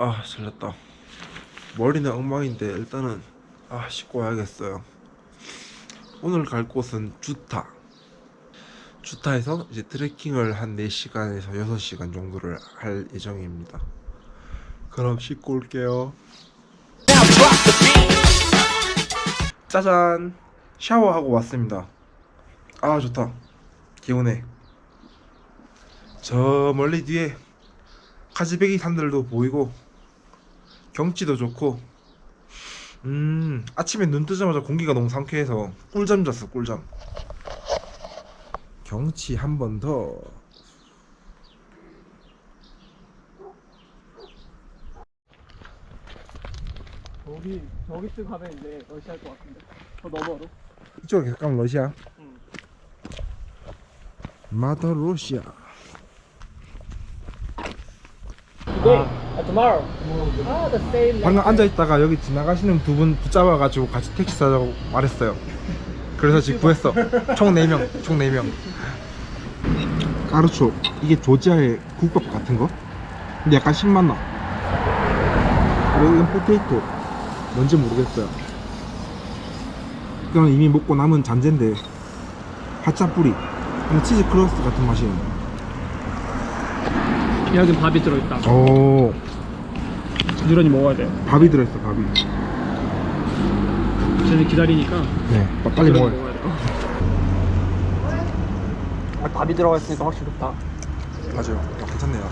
아 잘렸다. 머리는 엉망인데 일단은 아 씻고 와야겠어요. 오늘 갈 곳은 주타. 주타에서 이제 트레킹을 한 4시간에서 6시간 정도를 할 예정입니다. 그럼 씻고 올게요. 짜잔! 샤워하고 왔습니다. 아 좋다. 개운해 저 멀리 뒤에 카즈베기 산들도 보이고 경치도 좋고 음 아침에 눈 뜨자마자 공기가 너무 상쾌해서 꿀잠 잤어 꿀잠. 경치 한 번더. 저기 저기쯤 가면 이제 러시아일 것 같은데. 더 너머로. 이쪽에 가까운 러시아. 응. 마더 러시아 Today, uh, tomorrow. Ah, the same. 방금 앉아 있다가 여기 지나가시는 두 분 붙잡아가지고 같이 택시 타자고 말했어요. 그래서 지금 구했어. 총 4명 총 4명. 까르초 이게 조지아의 국밥 같은 거? 근데 약간 신맛 나. 그리고 이건 포테이토. 뭔지 모르겠어요. 이거는 이미 먹고 남은 잔재인데 하차 뿌리 이거 치즈 크러스트 같은 맛이에요 여기 밥이 들어있다. 오 부지런히 먹어야 돼요. 밥이 들어있어 밥이 쟤는 기다리니까 네 빨리 먹어요 먹어야 돼요. 아, 밥이 들어가 있으니까 확실히 좋다. 맞아요. 어, 괜찮네요.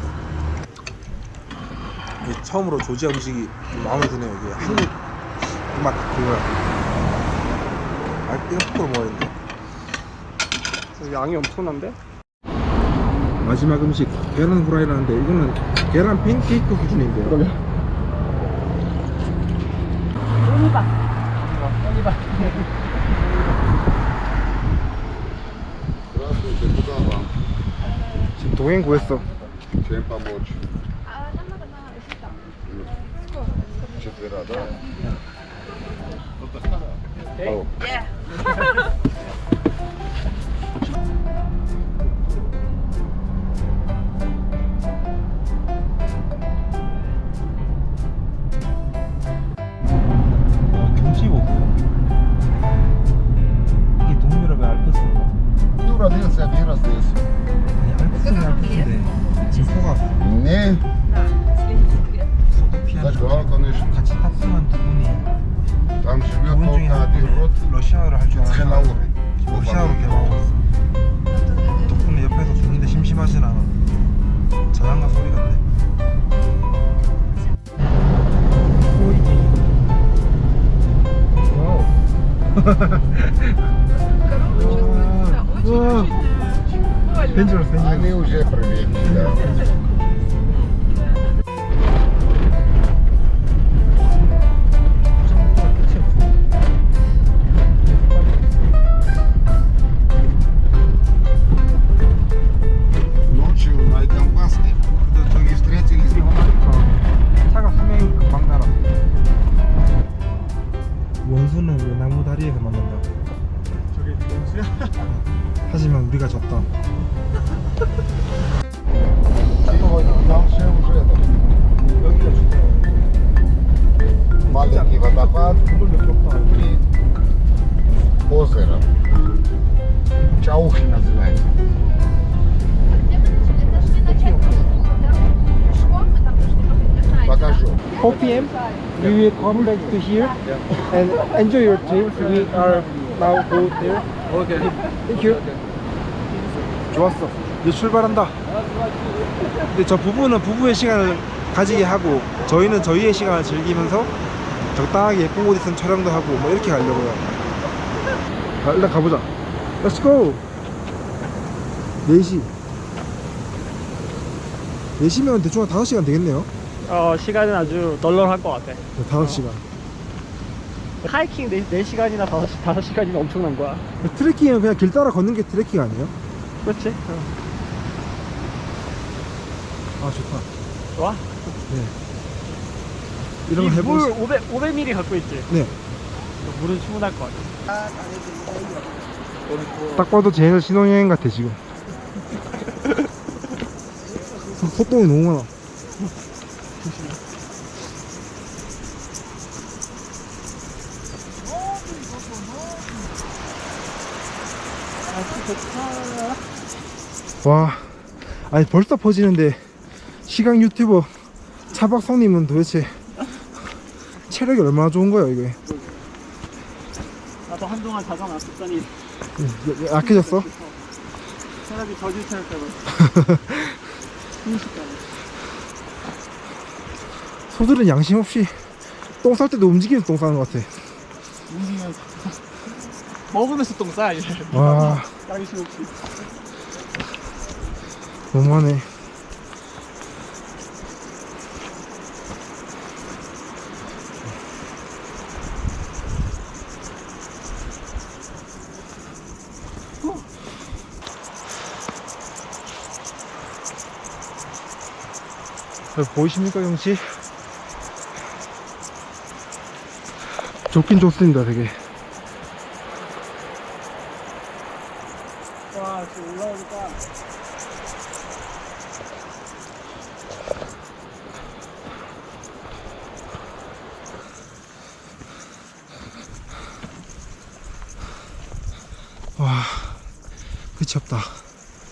이게 처음으로 조지아 음식이 좀 마음에 드네요. 이게 한국 맛 그거야. 아, 이거 포로 먹어야 되는데. 양이 엄청난데? 마지막 음식 계란 후라이라는데 이거는 계란 팬케이크 수준인데. 그러면. 오니바. 오니바. Здравствуйте, куда вам? 지금 동행 구했어. Чем помочь? А нам надо на там. Четверо, да? 오케 Дуже привітні. Rauch nazywają. Bagażu. Hope we will come back to here and enjoy your trip. We are now go there. Okay. Thank you. 좋았어. 이제 출발한다. 근데 저 부부는 부부의 시간을 가지게 하고 저희는 저희의 시간을 즐기면서 적당하게 예쁜 곳 있으면 촬영도 하고 뭐 이렇게 가려고요. 자, 일단 가보자. Let's go. 4시. 4시면 대충 한 5시간 되겠네요. 어 시간은 아주 널널할 것 같아. 네, 5시간. 하이킹 4, 시간이나 5, 5시간이면 엄청난 거야. 트레킹은 그냥 길 따라 걷는 게 트레킹 아니에요? 그렇지? 아 좋다. 좋아? 네. 이런 거 해보고 물 싶... 500, 500ml 갖고 있지? 네. 물은 충분할 것 같아. 딱 봐도 쟤네들 신혼여행 같아 지금 헛동이 너무 많아. 와, 아니 벌써 퍼지는데 시각 유튜버 차박성님은 도대체 체력이 얼마나 좋은 거야 이게? 나도 한동안 자전 아꼈더니 아껴졌어? 사람이 저질 체력 때문에. 소들은 양심 없이 똥 쌀 때도 움직이면서 똥 싸는 것 같아. 움직이면서 먹으면서 똥 싸, 이제 와, 양심 없이 너무하네. 여기 보이십니까 경치? 좋긴 좋습니다 되게. 와 지금 올라오니까. 와 끝이 없다.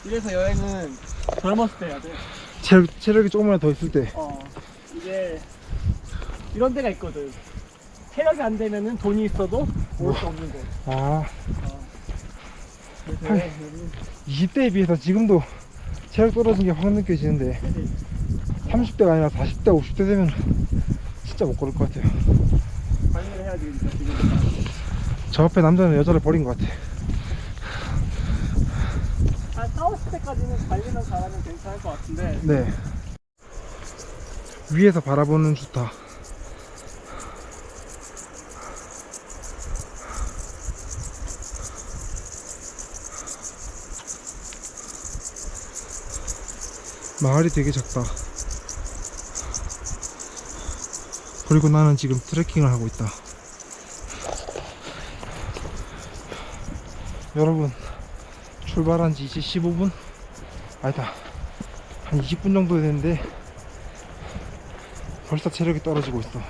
이래서 여행은 젊었을 때 해야 돼 체력, 체력이 조금만 더 있을 때 어, 이게 이런 데가 있거든. 체력이 안 되면은 돈이 있어도 올수 없는 곳. 아, 그래서 헐. 여기 20대에 비해서 지금도 체력 떨어진 게 확 느껴지는데 30대가 아니라 40대, 50대 되면 진짜 못 걸을 것 같아요. 관리를 해야 되니까 지금. 저 앞에 남자는 여자를 버린 것 같아. 한 4, 50대까지는 관리만 잘하면 괜찮을 것 같은데 네. 위에서 바라보는 좋다. 마을이 되게 작다. 그리고 나는 지금 트레킹을 하고 있다. 여러분, 출발한 지 이제 15분? 아니다. 한 20분 정도 됐는데 벌써 체력이 떨어지고 있어.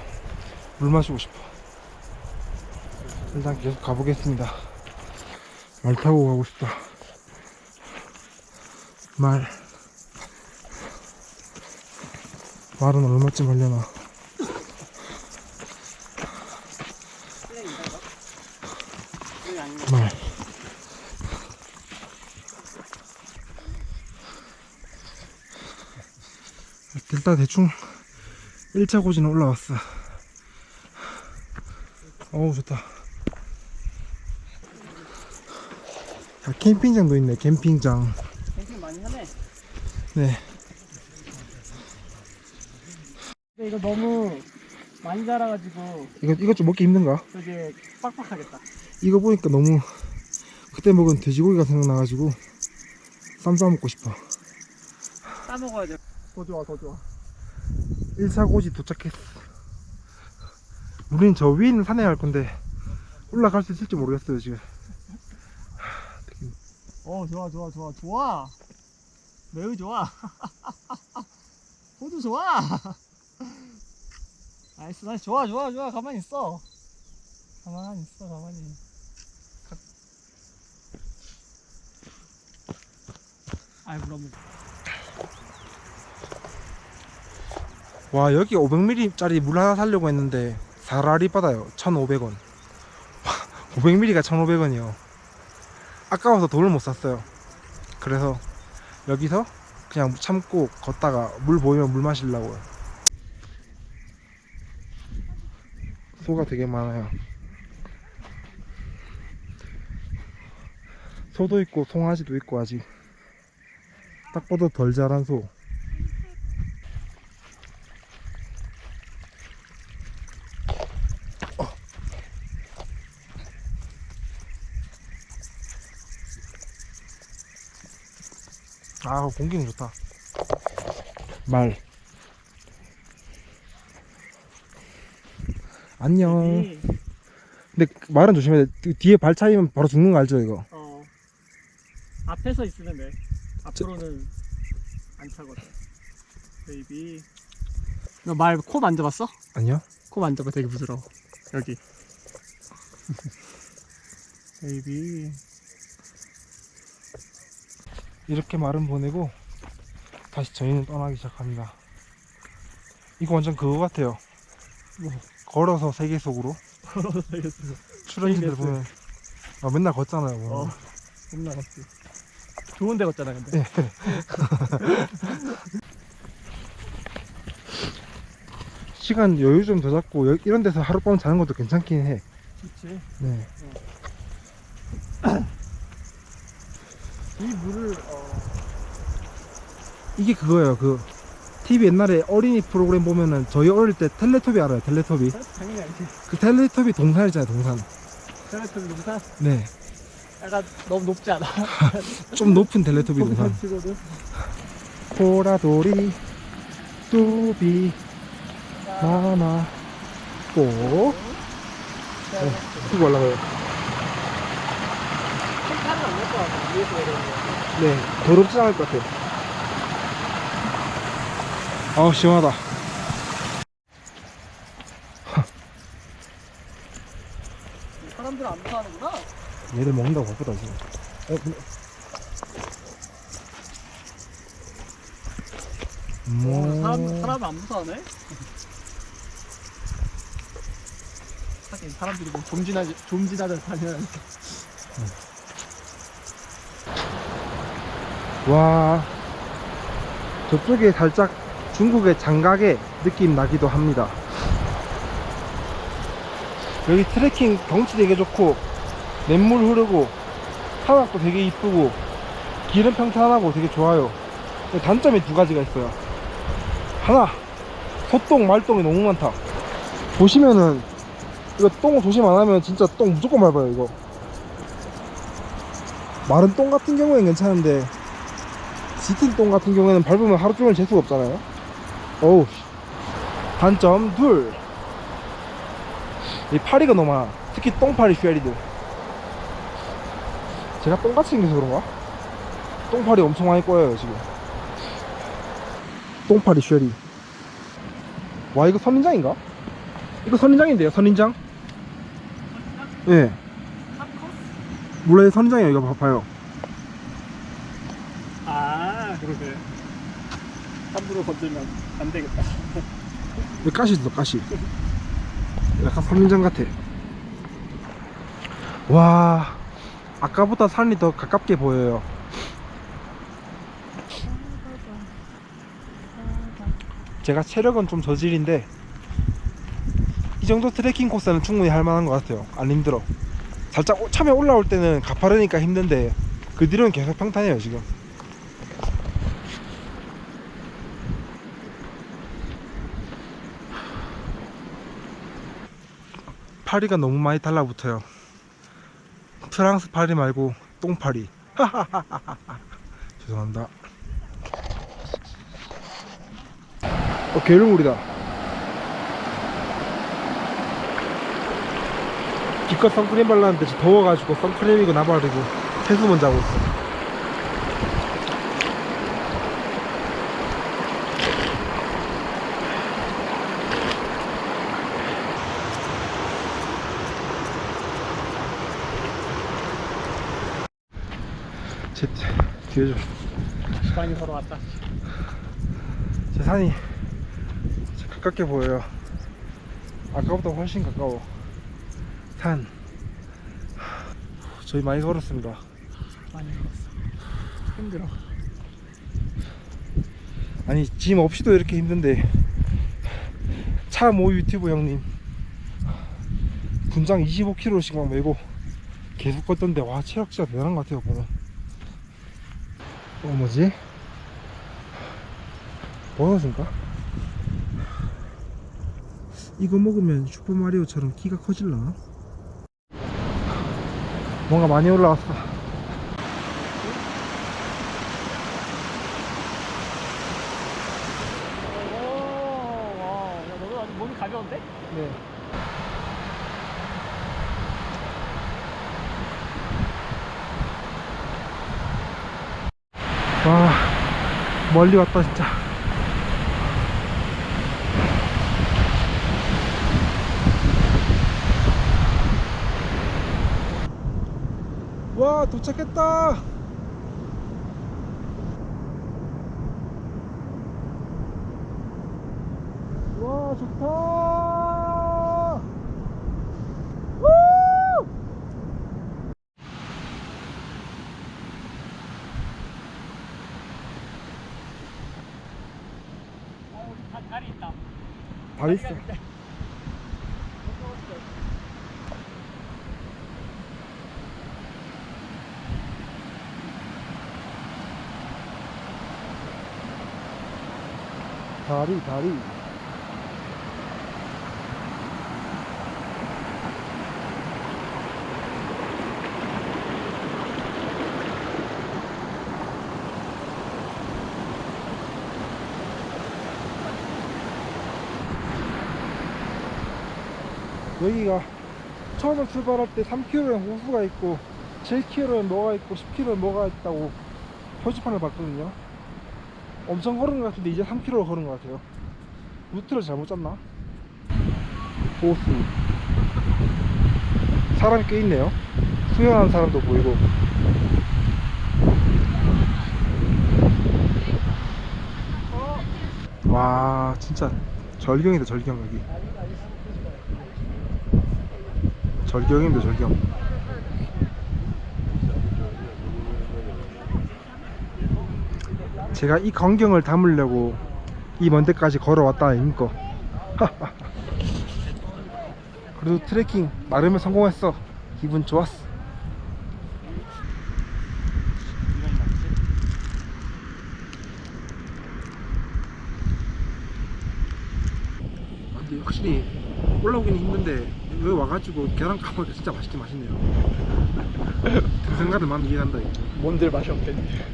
물 마시고 싶어. 일단 계속 가보겠습니다. 말 타고 가고 싶다. 말. 말은 얼마쯤 하려나. 그게 아닌가? 말. 일단 대충 1차 고지는 올라왔어. 어우, 좋다. 아, 캠핑장도 있네, 캠핑장. 캠핑 많이 하네. 네. 근데 이거 너무 많이 자라가지고 이거, 이거 좀 먹기 힘든가? 되게 빡빡하겠다. 이거 보니까 너무 그때 먹은 돼지고기가 생각나가지고 쌈 싸 먹고 싶어. 싸 먹어야 돼. 더 좋아, 더 좋아. 1차 고지 도착했어. 우리는 저 위에 있는 산에 갈 건데 올라갈 수 있을지 모르겠어요 지금. 어, 좋아, 좋아, 좋아, 좋아. 매우 좋아. 호주 좋아. 나이스, 나이스, 좋아, 좋아, 좋아. 가만히 있어. 가만히 있어, 가만히. 가... 아이, 물론. 와 여기 500ml짜리 물 하나 사려고 했는데 사라리 받아요. 1,500원. 500ml가 1,500원이요. 아까워서 돈을 못 샀어요. 그래서 여기서 그냥 참고 걷다가 물 보이면 물 마시려고요. 소가 되게 많아요. 소도 있고 송아지도 있고 아직. 딱 봐도 덜 자란 소 아 공기는 좋다. 말. 안녕. 여기, 근데 말은 조심해야 돼. 뒤- 뒤에 발 차이면 바로 죽는 거 알죠 이거? 어, 앞에서 있으면 돼. 앞으로는 안 차거든. 베이비. 너 말 코 만져봤어? 아니요. 코 만져봐. 되게 부드러워. 여기. 베이비 이렇게 말은 보내고 다시 저희는 떠나기 시작합니다. 이거 완전 그거 같아요. 뭐? 걸어서 세계 속으로 걸어서. 출연진들. 보면 아, 맨날 걷잖아요. 뭐. 어. 겁나 같지. 좋은 데 갔잖아 근데. 네. 시간 여유 좀 더 잡고 여- 이런 데서 하룻밤 자는 것도 괜찮긴 해. 좋지. 네. 이 물을 어, 이게 그거예요. 그 TV 옛날에 어린이 프로그램 보면은 저희 어릴 때 텔레토비 알아요? 텔레토비. 당연히 알지. 그 텔레토비 동산이잖아요, 동산. 텔레토비 농사 네. 약간 너무 높지 않아? 좀 높은 텔레토비 동산. 동산 보라돌이 뚜비 마마 꼭 네, 쓰고 올라가요. 차는 안날것 같아. 위에서 내려오는 거. 네, 더럽지 않을 것 같아요. 아우, 시원하다. 사람들은 안 무서워하는구나. 얘를 먹는다고 바쁘다, 지금. 어, 근데... 뭐... 사람 사람은 안 무서워하네. 하긴 사람들이 뭐 좀지나지 좀지나들 다니는 와. 저쪽에 살짝 중국의 장각의 느낌 나기도 합니다. 여기 트레킹 경치 되게 좋고 냇물 흐르고 산악도 되게 이쁘고 길은 평탄하고 되게 좋아요. 단점이 두 가지가 있어요. 하나 소똥 말똥이 너무 많다. 보시면은 이거 똥 조심 안 하면 진짜 똥 무조건 밟아요 이거. 마른 똥 같은 경우엔 괜찮은데 똥 같은 경우에는 밟으면 하루 종일 재수가 없잖아요. 어우. 단점 둘. 이 파리가 너무 많아. 특히 똥파리 쉐리들. 제가 똥같이 생겨서 그런가? 똥파리 엄청 많이 꼬여요, 지금. 똥파리 쉐리. 와, 이거 선인장인가? 이거 선인장인데요, 선인장? 예. 네. 몰라요, 선인장이에요, 이거 봐봐요. 아 그러게. 함부로 건들면 안 되겠다. 여기 가시 있어 가시. 약간 선민장 같아. 와 아까보다 산이 더 가깝게 보여요. 제가 체력은 좀 저질인데 이 정도 트레킹 코스는 충분히 할 만한 것 같아요. 안 힘들어. 살짝 오- 처음에 올라올 때는 가파르니까 힘든데 그 뒤로는 계속 평탄해요 지금 파리가 너무 많이 달라붙어요. 프랑스 파리 말고 똥파리. 죄송합니다. 어, 게르물이다. 기껏 선크림 발랐는데 더워가지고 선크림 이고 나발이고 세수만 자고 있어. 제 뒤에 좀. 시간이 서로 왔다. 제 산이 가깝게 보여요. 아까보다 훨씬 가까워. 산. 저희 많이 걸었습니다. 많이 걸었어. 힘들어. 아니 짐 없이도 이렇게 힘든데 차 모 유튜브 형님 분장 25kg씩 막 메고 계속 걷던데 와 체력 진짜 대단한 것 같아요 보면 어 뭐지? 버섯인가? 이거 먹으면 슈퍼마리오처럼 키가 커질라나? 뭔가 많이 올라왔어 오, 와, 야, 너도 아주 몸이 가벼운데? 네. 와, 멀리 왔다, 진짜. 와, 도착했다. 좋다. 우! 다리 있다. 다리 있어. 다리 다리. 여기가 처음에 출발할 때 3km엔 호수가 있고 7km엔 뭐가 있고 10km엔 뭐가 있다고 표지판을 봤거든요 엄청 걸은 것 같은데 이제 3km 걸은 것 같아요. 루트를 잘못 짰나? 호수 사람이 꽤 있네요. 수영하는 사람도 보이고. 와 진짜 절경이다 절경 여기. 절경입니다 절경 제가 이 광경을 담으려고 이 먼 데까지 걸어왔다 아닙니까 그래도 트레킹 나름의 성공했어. 기분 좋았어. 아, 근데 확실히 올라오기는 힘든데 여기 와가지고 계란 까먹으니까 진짜 맛있긴 맛있네요. 그 생각을 마음 이해한다 이거. 뭔들 맛이 없겠네.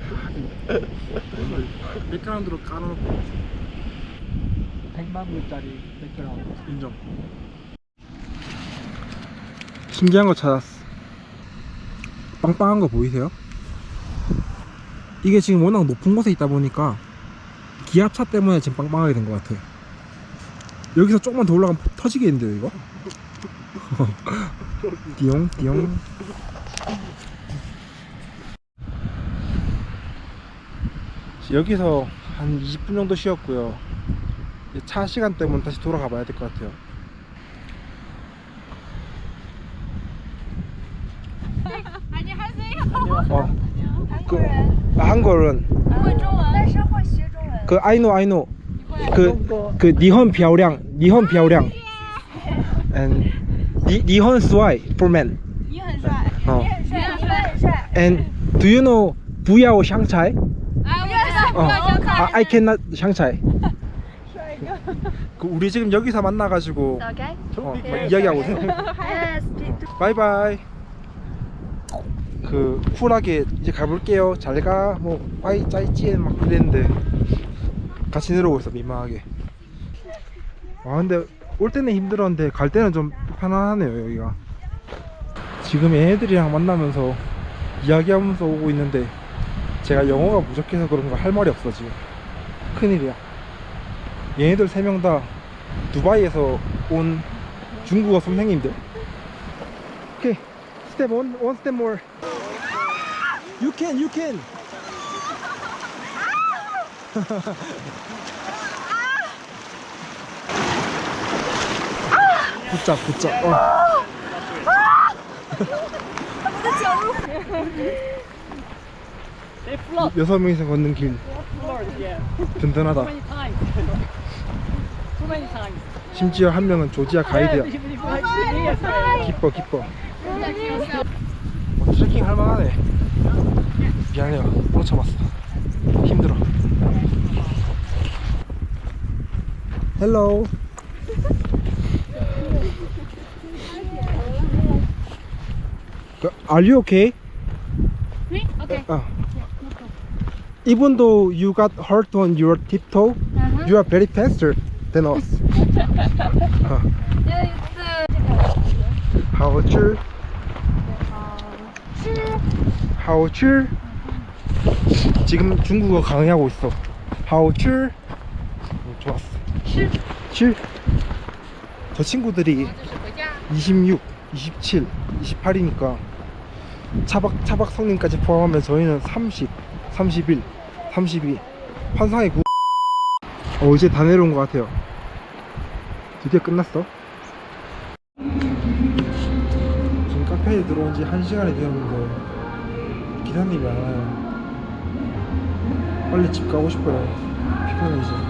오늘 맥가란드로 깔아놓고. 100만 불짜리 맥주랑 인정. 신기한 거 찾았어. 빵빵한 거 보이세요? 이게 지금 워낙 높은 곳에 있다 보니까 기압차 때문에 지금 빵빵하게 된 것 같아요 여기서 조금만 더 올라가면 터지겠는데요 이거? 띠용 띠용 여기서 한 20분 정도 쉬었고요 이제 차 시간 때문에 다시 돌아가 봐야 될 것 같아요 어, 그, 아, 한국어는 会中文，但是会学中文。 그 I know I know 그, 그 니혼 漂亮 니혼 漂亮 and 니, 니혼 스와이 for men 你很帅， 어 你很帅，你们很帅。 and do you know 不要香菜哎，我知道， 어 不要小可 아, 爱。 I cannot 香菜그 우리 지금 여기서 만나가지고 OK。 어, 막 이야기하고 있어 Yes。 바이바이 그 쿨하게 이제 가볼게요 잘가 뭐 빠이 짜이찌에 막 그랬는데 같이 내려오고 있어 민망하게 와 근데 올 때는 힘들었는데 갈 때는 좀 편안하네요 여기가. 지금 얘네들이랑 만나면서 이야기하면서 오고 있는데 제가 영어가 부족해서 그런가 할 말이 없어 지금. 큰일이야. 얘네들 세 명 다 두바이에서 온 중국어 선생님들. 오케이. one step more. You can you can 붙자 붙자 어. 여섯 명이서 걷는 길. 든든하다. 심지어 한 명은 조지아 가이드야 기뻐 기뻐 어, 트레킹 할만하네 미안해요 못 참았어 힘들어 헬로 그, Are you okay? Me? Okay. 어. Even though you got hurt on your tiptoe, Uh-huh. you are very faster than us. 어. How 줄? How 줄? 지금 중국어 강의하고 있어. How 줄? 어, 좋았어. 줄. 저 친구들이 26, 27, 28이니까 차박 차박 성님까지 포함하면 저희는 30, 31, 32 환상의 구. 어 이제 다 내려온 것 같아요. 드디어 끝났어. 지금 카페에 들어온 지 1시간이 되었는데 기사님이 안 와요. 빨리 집 가고 싶어요. 피곤해 이제.